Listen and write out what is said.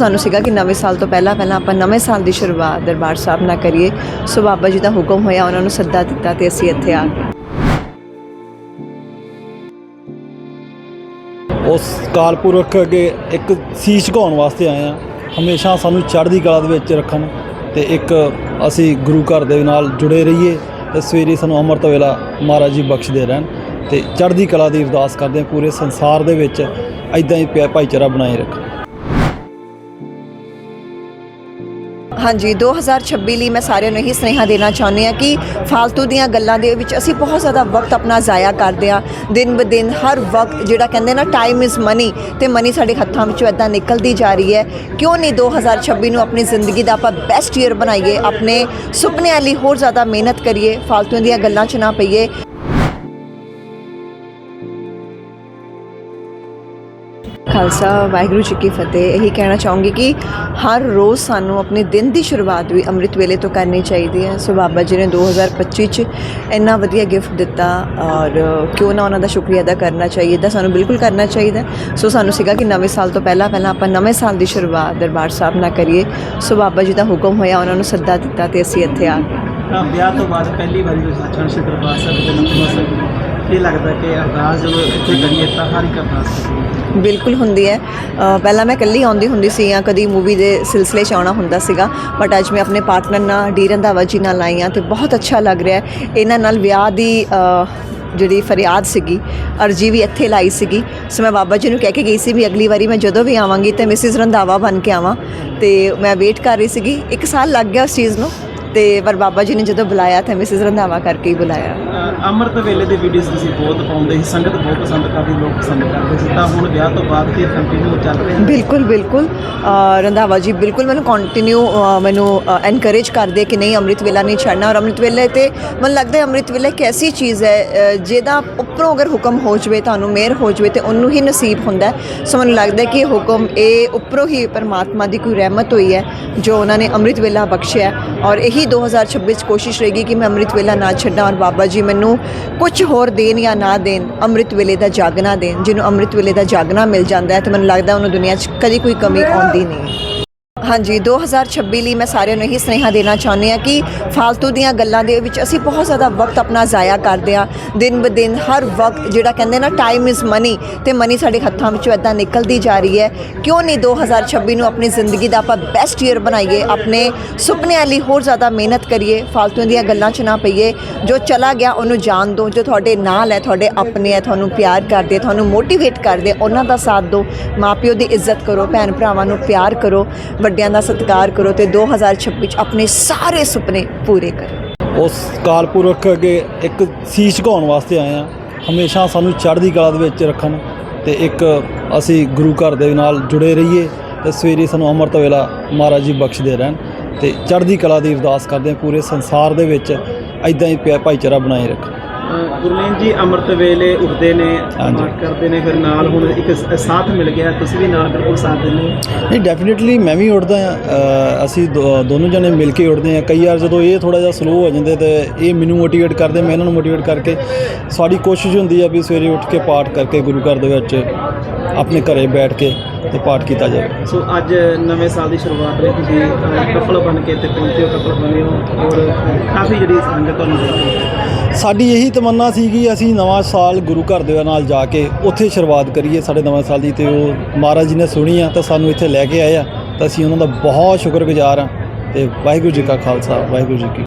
ਸਾਨੂੰ ਸੀਗਾ ਕਿ ਨਵੇਂ ਸਾਲ ਤੋਂ ਪਹਿਲਾਂ ਪਹਿਲਾਂ ਆਪਾਂ ਨਵੇਂ ਸਾਲ ਦੀ ਸ਼ੁਰੂਆਤ ਦਰਬਾਰ ਸਾਹਿਬ ਨਾਲ ਕਰੀਏ। ਸੋ ਬਾਬਾ ਜੀ ਦਾ ਹੁਕਮ ਹੋਇਆ, ਉਹਨਾਂ ਨੂੰ ਸੱਦਾ ਦਿੱਤਾ ਤੇ ਅਸੀਂ ਇੱਥੇ ਆ ਗਏ। ਉਸ ਕਾਲ ਪੁਰਖ ਅੱਗੇ ਇੱਕ ਸੀਸ ਝੁਕਾਉਣ ਵਾਸਤੇ ਆਏ ਆ ਹਮੇਸ਼ਾ ਸਾਨੂੰ ਚੜ੍ਹਦੀ ਕਲਾ ਦੇ ਵਿੱਚ ਰੱਖਣ ਤੇ ਇੱਕ ਅਸੀਂ ਗੁਰੂ ਘਰ ਦੇ ਨਾਲ ਜੁੜੇ ਰਹੀਏ। ਤੇ ਸਵੇਰੇ ਸਾਨੂੰ ਅੰਮ੍ਰਿਤ ਵੇਲਾ ਮਹਾਰਾਜ ਜੀ ਬਖਸ਼ਦੇ ਰਹਿਣ ਤੇ ਚੜ੍ਹਦੀ ਕਲਾ ਦੀ ਅਰਦਾਸ ਕਰਦੇ ਹਾਂ, ਪੂਰੇ ਸੰਸਾਰ ਦੇ ਵਿੱਚ ਐਦਾਂ ਹੀ ਪਿਆ- ਭਾਈਚਾਰਾ ਬਣਾਏ ਰੱਖਣ। ਹਾਂਜੀ 2026 ਲਈ ਮੈਂ ਸਾਰਿਆਂ ਨੂੰ ਇਹੀ ਸੁਨੇਹਾ ਦੇਣਾ ਚਾਹੁੰਦੀ ਹਾਂ ਕਿ ਫਾਲਤੂ ਦੀਆਂ ਗੱਲਾਂ ਦੇ ਵਿੱਚ ਅਸੀਂ ਬਹੁਤ ਜ਼ਿਆਦਾ ਵਕਤ ਆਪਣਾ ਜ਼ਾਇਆ ਕਰਦੇ ਆ ਦਿਨ ਬ ਦਿਨ, ਹਰ ਵਕਤ ਜਿਹੜਾ ਕਹਿੰਦੇ ਨਾ ਟਾਈਮ ਇਜ਼ ਮਨੀ ਤੇ ਮਨੀ ਸਾਡੇ ਹੱਥਾਂ ਵਿੱਚੋਂ ਇਦਾਂ ਨਿਕਲਦੀ ਜਾ ਰਹੀ ਹੈ। ਕਿਉਂ ਨਹੀਂ 2026 ਨੂੰ ਆਪਣੀ ਜ਼ਿੰਦਗੀ ਦਾ ਆਪਾਂ ਬੈਸਟ ਈਅਰ ਬਣਾਈਏ, ਆਪਣੇ ਸੁਪਨਿਆਂ ਲਈ ਹੋਰ ਜ਼ਿਆਦਾ ਮਿਹਨਤ ਕਰੀਏ ਫालतू ਦੀਆਂ ਗੱਲਾਂ 'ਚ ਨਾ ਪਈਏ। ਖਾਲਸਾ, ਵਾਹਿਗੁਰੂ ਜੀ ਕੀ ਫਤਿਹ। ਇਹੀ ਕਹਿਣਾ ਚਾਹੂੰਗੀ ਕਿ ਹਰ ਰੋਜ਼ ਸਾਨੂੰ ਆਪਣੇ ਦਿਨ ਦੀ ਸ਼ੁਰੂਆਤ ਵੀ ਅੰਮ੍ਰਿਤ ਵੇਲੇ ਤੋਂ ਕਰਨੀ ਚਾਹੀਦੀ ਹੈ। ਸੋ ਬਾਬਾ ਜੀ ਨੇ 2025 ਚ ਇੰਨਾ ਵਧੀਆ ਗਿਫਟ ਦਿੱਤਾ ਔਰ ਕਿਉਂ ਨਾ ਉਹਨਾਂ ਦਾ ਸ਼ੁਕਰੀਆ ਅਦਾ ਕਰਨਾ ਚਾਹੀਦਾ ਸਾਨੂੰ ਬਿਲਕੁਲ ਕਰਨਾ ਚਾਹੀਦਾ ਸੋ ਸਾਨੂੰ ਸੀਗਾ ਕਿ ਨਵੇਂ ਸਾਲ ਤੋਂ ਪਹਿਲਾਂ ਪਹਿਲਾਂ ਆਪਾਂ ਨਵੇਂ ਸਾਲ ਦੀ ਸ਼ੁਰੂਆਤ ਦਰਬਾਰ ਸਾਹਿਬ ਨਾਲ ਕਰੀਏ। ਸੋ ਬਾਬਾ ਜੀ ਦਾ ਹੁਕਮ ਹੋਇਆ, ਉਹਨਾਂ ਨੂੰ ਸੱਦਾ ਦਿੱਤਾ ਤੇ ਅਸੀਂ ਇੱਥੇ ਆ ਗਏ। ਵਿਆਹ ਤੋਂ ਬਾਅਦ ਪਹਿਲੀ ਵਾਰੀ ਤੁਸੀਂ ਸੱਚਖੰਡ ਦਰਬਾਰ ਸਾਹਿਬ ਦੇ ਨਤਮਸਤਕ ਹੋਏ। ਇਹ ਲੱਗਦਾ ਕਿ ਅਰਦਾਸ ਜਦੋਂ ਇੱਥੇ ਕਰੀਏ ਤਾਂ ਹਰ ਇੱਕ ਅਰਦਾਸ ਬਿਲਕੁਲ ਹੁੰਦੀ ਹੈ। ਪਹਿਲਾਂ ਮੈਂ ਇਕੱਲੀ ਆਉਂਦੀ ਹੁੰਦੀ ਸੀ ਜਾਂ ਕਦੀ ਮੂਵੀ ਦੇ ਸਿਲਸਿਲੇ 'ਚ ਆਉਣਾ ਹੁੰਦਾ ਸੀਗਾ ਬਟ ਅੱਜ ਮੈਂ ਆਪਣੇ ਪਾਰਟਨਰ ਨਾਲ, ਡੀ ਰੰਧਾਵਾ ਜੀ ਨਾਲ ਆਈ ਹਾਂ ਤੇ ਬਹੁਤ ਅੱਛਾ ਲੱਗ ਰਿਹਾ ਹੈ। ਇਹਨਾਂ ਨਾਲ ਵਿਆਹ ਦੀ ਜਿਹੜੀ ਫਰਿਆਦ ਸੀਗੀ, ਅਰਜੀ ਵੀ ਇੱਥੇ ਲਾਈ ਸੀਗੀ। ਸੋ ਮੈਂ ਬਾਬਾ ਜੀ ਨੂੰ ਕਹਿ ਕੇ ਗਈ ਸੀ ਵੀ ਅਗਲੀ ਵਾਰੀ ਮੈਂ ਜਦੋਂ ਵੀ ਆਵਾਂਗੀ ਤੇ ਮਿਸਿਸ ਰੰਧਾਵਾ ਬਣ ਕੇ ਆਵਾਂ। ਤੇ ਮੈਂ ਵੇਟ ਕਰ ਰਹੀ ਸੀਗੀ। ਇੱਕ ਸਾਲ ਲੱਗ ਗਿਆ ਉਸ ਚੀਜ਼ ਨੂੰ। ਤੇ ਪਰ ਬਾਬਾ ਜੀ ਨੇ ਜਦੋਂ ਬੁਲਾਇਆ ਤਾਂ ਮਿਸਿਸ ਰੰਧਾਵਾ ਕਰਕੇ ਹੀ ਬੁਲਾਇਆ। ਅੰਮ੍ਰਿਤ ਵੇਲੇ ਦੇ ਵੀਡੀਓਜ਼ ਤੁਸੀਂ ਬਹੁਤ ਪਾਉਂਦੇ ਸੀ ਸੰਗਤ ਬਹੁਤ ਪਸੰਦ ਕਰਦੀ ਲੋਕ ਪਸੰਦ ਕਰਦੇ ਸੀ। ਤਾਂ ਹੁਣ ਵਿਆਹ ਤੋਂ ਬਾਅਦ ਫਿਰ ਕੰਟੀਨਿਊ ਚੱਲ ਰਿਹਾ ਬਿਲਕੁਲ ਬਿਲਕੁਲ। ਰੰਧਾਵਾ ਜੀ ਬਿਲਕੁਲ ਮੈਨੂੰ ਕੰਟੀਨਿਊ ਮੈਨੂੰ ਐਨਕਰੇਜ ਕਰਦੇ ਕਿ ਨਹੀਂ ਅੰਮ੍ਰਿਤ ਵੇਲਾ ਨਹੀਂ ਛੱਡਣਾ। ਔਰ ਅੰਮ੍ਰਿਤ ਵੇਲੇ ਤੇ ਮੈਨੂੰ ਲੱਗਦਾ ਹੈ ਅੰਮ੍ਰਿਤ ਵੇਲਾ ਇੱਕ ਐਸੀ ਚੀਜ਼ ਹੈ ਜਿਹਦਾ ਉੱਪਰੋਂ ਅਗਰ ਹੁਕਮ ਹੋ ਜਵੇ ਤੁਹਾਨੂੰ ਮਿਹਰ ਹੋ ਜਵੇ ਤੇ ਉਹਨੂੰ ਹੀ ਨਸੀਬ ਹੁੰਦਾ। ਸੋ ਮੈਨੂੰ ਲੱਗਦਾ ਕਿ ਹੁਕਮ ਇਹ ਉੱਪਰੋਂ ਹੀ ਪਰਮਾਤਮਾ ਦੀ ਕੋਈ ਰਹਿਮਤ ਹੋਈ ਹੈ ਜੋ ਉਹਨਾਂ ਨੇ ਅੰਮ੍ਰਿਤ ਵੇਲਾ ਬਖਸ਼ਿਆ ਔਰ ਇਹੀ 2026 ਚ ਕੋਸ਼ਿਸ਼ ਰਹੇਗੀ ਕਿ ਮੈਂ ਅੰਮ੍ਰਿਤ ਵੇਲਾ ਨਾ ਛੱਡਾਂ ਔਰ ਬਾਬਾ ਜੀ ਮੈਨੂੰ ਕੁਝ ਹੋਰ ਦੇਣ ਜਾਂ ਨਾ ਦੇਣ, ਅੰਮ੍ਰਿਤ ਵੇਲੇ ਦਾ ਜਾਗਣਾ ਦੇਣ, ਜਿਹਨੂੰ ਅੰਮ੍ਰਿਤ ਵੇਲੇ ਦਾ ਜਾਗਣਾ ਮਿਲ ਜਾਂਦਾ ਹੈ ਤੇ ਮੈਨੂੰ ਲੱਗਦਾ ਉਹਨੂੰ ਦੁਨੀਆ 'ਚ ਕਦੀ ਕੋਈ ਕਮੀ ਆਉਂਦੀ ਨਹੀਂ ਹਾਂਜੀ 2026 ਲਈ ਮੈਂ ਸਾਰਿਆਂ ਨੂੰ ਇਹੀ ਸੁਨੇਹਾ ਦੇਣਾ ਚਾਹੁੰਦੀ ਆ ਕਿ ਫਾਲਤੂ ਦੀਆਂ ਗੱਲਾਂ ਦੇ ਵਿੱਚ ਅਸੀਂ ਬਹੁਤ ਜ਼ਿਆਦਾ ਵਕਤ ਆਪਣਾ ਜ਼ਾਇਆ ਕਰਦੇ ਆ ਦਿਨ ਬ ਦਿਨ, ਹਰ ਵਕਤ ਜਿਹੜਾ ਕਹਿੰਦੇ ਨਾ ਟਾਈਮ ਇਜ਼ ਮਨੀ ਤੇ ਮਨੀ ਸਾਡੇ ਹੱਥਾਂ ਵਿੱਚੋਂ ਐਦਾਂ ਨਿਕਲਦੀ ਜਾ ਰਹੀ ਹੈ। ਕਿਉਂ ਨਹੀਂ 2026 ਨੂੰ ਆਪਣੀ ਜ਼ਿੰਦਗੀ ਦਾ ਆਪਾਂ ਬੈਸਟ ਈਅਰ ਬਣਾਈਏ, ਆਪਣੇ ਸੁਪਨਿਆਂ ਲਈ ਹੋਰ ਜ਼ਿਆਦਾ ਮਿਹਨਤ ਕਰੀਏ, ਫਾਲਤੂ ਦੀਆਂ ਗੱਲਾਂ 'ਚ ਨਾ ਪਈਏ, ਜੋ ਚਲਾ ਗਿਆ ਉਹਨੂੰ ਜਾਣ ਦਿਓ ਜੋ ਤੁਹਾਡੇ ਨਾਲ ਹੈ, ਤੁਹਾਡੇ ਆਪਣੇ ਹੈ, ਤੁਹਾਨੂੰ ਪਿਆਰ ਕਰਦੇ ਤੁਹਾਨੂੰ ਮੋਟੀਵੇਟ ਕਰਦੇ ਉਹਨਾਂ ਦਾ ਸਾਥ ਦਿਓ ਮਾਪਿਓ ਦੀ ਇੱਜ਼ਤ ਕਰੋ ਭੈਣ ਭਰਾਵਾਂ ਨੂੰ ਪਿਆਰ ਕਰੋ, ਵੱਡੇ ਵੱਡਿਆਂ ਦਾ ਸਤਿਕਾਰ ਕਰੋ ਤੇ 2026 ਚ ਆਪਣੇ ਸਾਰੇ ਸੁਪਨੇ ਪੂਰੇ ਕਰੋ। ਉਸ ਕਾਲ ਪੁਰਖ ਅੱਗੇ ਇੱਕ ਸੀਸ ਝੁਕਾਉਣ ਵਾਸਤੇ ਆਏ ਆ ਹਮੇਸ਼ਾ ਸਾਨੂੰ ਚੜ੍ਹਦੀ ਕਲਾ ਦੇ ਵਿੱਚ ਰੱਖਣ ਤੇ ਇੱਕ ਅਸੀਂ ਗੁਰੂ ਘਰ ਦੇ ਨਾਲ ਜੁੜੇ ਰਹੀਏ ਤੇ ਸਵੇਰੇ ਸਾਨੂੰ ਅੰਮ੍ਰਿਤ ਵੇਲਾ ਮਹਾਰਾਜ ਜੀ ਬਖਸ਼ਦੇ ਰਹਿਣ ਤੇ ਚੜ੍ਹਦੀ ਕਲਾ ਦੀ ਅਰਦਾਸ ਕਰਦੇ ਹਾਂ, ਪੂਰੇ ਸੰਸਾਰ ਦੇ ਵਿੱਚ ਐਦਾਂ ਹੀ ਪਿਆ- ਭਾਈਚਾਰਾ ਬਣਾਏ ਰੱਖਣ। ਅ, ਗੁਰਮੇਨ ਜੀ ਅੰਮ੍ਰਿਤ ਵੇਲੇ ਉੱਠਦੇ ਨੇ। ਪਾਠ ਕਰਦੇ ਨੇ ਫਿਰ ਨਾਲ ਹੁਣ ਇੱਕ ਸਾਥ ਮਿਲ ਗਿਆ। ਤੁਸੀਂ ਵੀ ਨਾਲ ਬਿਲਕੁਲ ਸਾਥ ਦਿੰਦੇ ਹੋ। ਨਹੀਂ ਡੈਫੀਨਿਟਲੀ ਮੈਂ ਵੀ ਉੱਠਦਾ ਆ ਅਸੀਂ ਦੋਨੋਂ ਜਣੇ ਮਿਲ ਕੇ ਉੱਠਦੇ ਆ ਕਈ ਵਾਰ ਜਦੋਂ ਇਹ ਥੋੜਾ ਜਿਹਾ ਸਲੋ ਹੋ ਜਾਂਦੇ ਤੇ ਇਹ ਮੈਨੂੰ ਮੋਟੀਵੇਟ ਕਰਦੇ ਮੈਂ ਇਹਨਾਂ ਨੂੰ ਮੋਟੀਵੇਟ ਕਰਕੇ ਸਾਡੀ ਕੋਸ਼ਿਸ਼ ਹੁੰਦੀ ਆ ਵੀ ਸਵੇਰੇ ਉੱਠ ਕੇ ਪਾਠ ਕਰਕੇ ਗੁਰੂ ਘਰ ਦੇ ਵਿੱਚ ਆਪਣੇ ਘਰੇ ਬੈਠ ਕੇ ਤੇ ਪਾਠ ਕੀਤਾ ਜਾਵੇ। ਸੋ ਅੱਜ ਨਵੇਂ ਸਾਲ ਦੀ ਸ਼ੁਰੂਆਤ ਲਈ ਤੁਸੀਂ ਕਪਲ ਬਣ ਕੇ ਤੇ ਪਹੁੰਚੇ ਹੋ ਕਪਲ ਬਣੇ ਹੋ। ਔਰ ਕਾਫੀ ਜਿਹੜੀ ਸੰਗਤ ਤੁਹਾਨੂੰ ਹੈ ਸਾਡੀ ਇਹੀ ਤਮੰਨਾ ਸੀ ਕਿ ਅਸੀਂ ਨਵਾਂ ਸਾਲ ਗੁਰੂ ਘਰ ਦੇ ਨਾਲ ਜਾ ਕੇ ਉੱਥੇ ਸ਼ੁਰੂਆਤ ਕਰੀਏ ਸਾਡੇ ਨਵੇਂ ਸਾਲ ਦੀ ਤੇ ਉਹ ਮਹਾਰਾਜ ਜੀ ਨੇ ਸੁਣੀ ਆ ਤਾਂ ਸਾਨੂੰ ਇੱਥੇ ਲੈ ਕੇ ਆਏ ਆ ਤਾਂ ਅਸੀਂ ਉਹਨਾਂ ਦਾ ਬਹੁਤ ਸ਼ੁਕਰਗੁਜ਼ਾਰ ਆ ਤੇ ਵਾਹਿਗੁਰੂ ਜੀ ਕਾ ਖਾਲਸਾ, ਵਾਹਿਗੁਰੂ ਜੀ ਕੀ